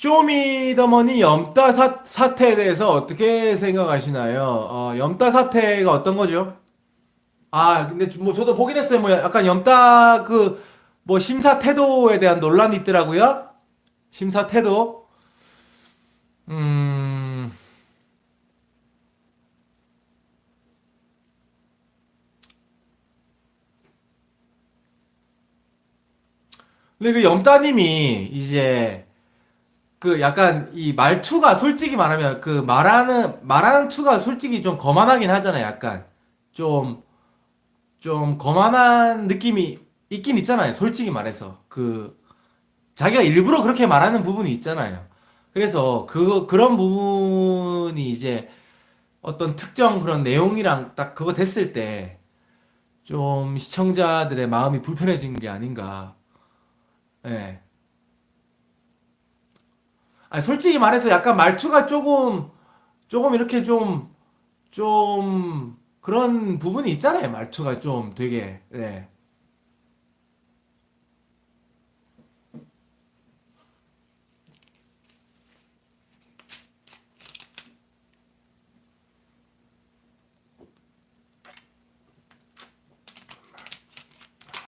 쇼미더머니 염따 사, 사태에 대해서 어떻게 생각하시나요? 어, 염따 사태가 어떤 거죠? 아, 근데 뭐 저도 보긴 했어요. 뭐 약간 염따 그 뭐 심사 태도에 대한 논란이 있더라고요. 심사 태도. 음. 근데 그 염따님이 이제 그 약간 이 말투가 솔직히 말하면 그 말하는 말하는 투가 솔직히 좀 거만하긴 하잖아요. 약간 좀 좀 거만한 느낌이 있긴 있잖아요. 솔직히 말해서 그 자기가 일부러 그렇게 말하는 부분이 있잖아요. 그래서 그 그런 부분이 이제 어떤 특정 그런 내용이랑 딱 그거 됐을 때 좀 시청자들의 마음이 불편해진 게 아닌가. 예. 아니, 솔직히 말해서 약간 말투가 조금, 조금 이렇게 좀, 좀, 그런 부분이 있잖아요. 말투가 좀 되게, 네.